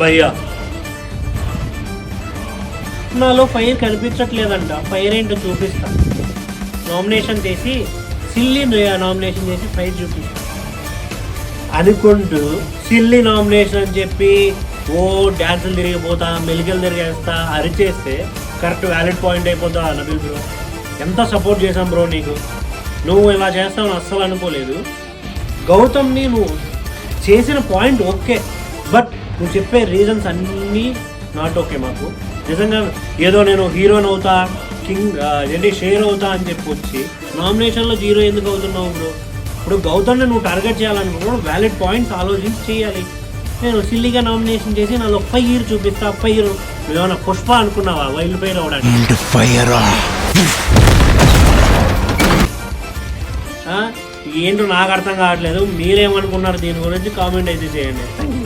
భయ్యా నాలో fire కనిపించట్లేదంట. Fire ఏంటో చూపిస్తా. నామినేషన్ చేసి సిల్లీ నామినేషన్ చేసి ఫైర్ చూపిస్తా. అనుకుంటూ సిల్లీ నామినేషన్ అని చెప్పి ఓ డ్యాన్సులు తిరిగిపోతా మెలికలు తిరిగేస్తా అరిచేస్తే కరెక్ట్ వ్యాలిడ్ పాయింట్ అయిపోతా నబిల్ బ్రో. ఎంత సపోర్ట్ చేశాం బ్రో నీకు? నువ్వు ఇలా చేస్తావని అస్సలు అనుకోలేదు. గౌతమ్ని నువ్వు చేసిన పాయింట్ ఓకే బట్ నువ్వు చెప్పే రీజన్స్ అన్నీ నాట్ ఓకే మాకు. నిజంగా ఏదో నేను హీరోని అవుతా కింగ్ ఏంటి షేర్ అవుతా అని చెప్పి వచ్చి నామినేషన్లో జీరో ఎందుకు అవుతున్నావు బ్రో ఇప్పుడు గౌతమ్ని నువ్వు టార్గెట్ చేయాలనుకున్నప్పుడు వ్యాలిడ్ పాయింట్స్ ఆలోచించి చేయాలి. నేను సిల్లీగా నామినేషన్ చేసి నాలో ఫైర్ చూపిస్తా ఫైర్ నువ్వేమన్నా పుష్ప అనుకున్నావా? వైల్డ్ ఫైర్ అవడానికి? ఏంటో నాకు అర్థం కావట్లేదు. మీరేమనుకున్నారు దీని గురించి? కామెంట్ అయితే చేయండి. Thank you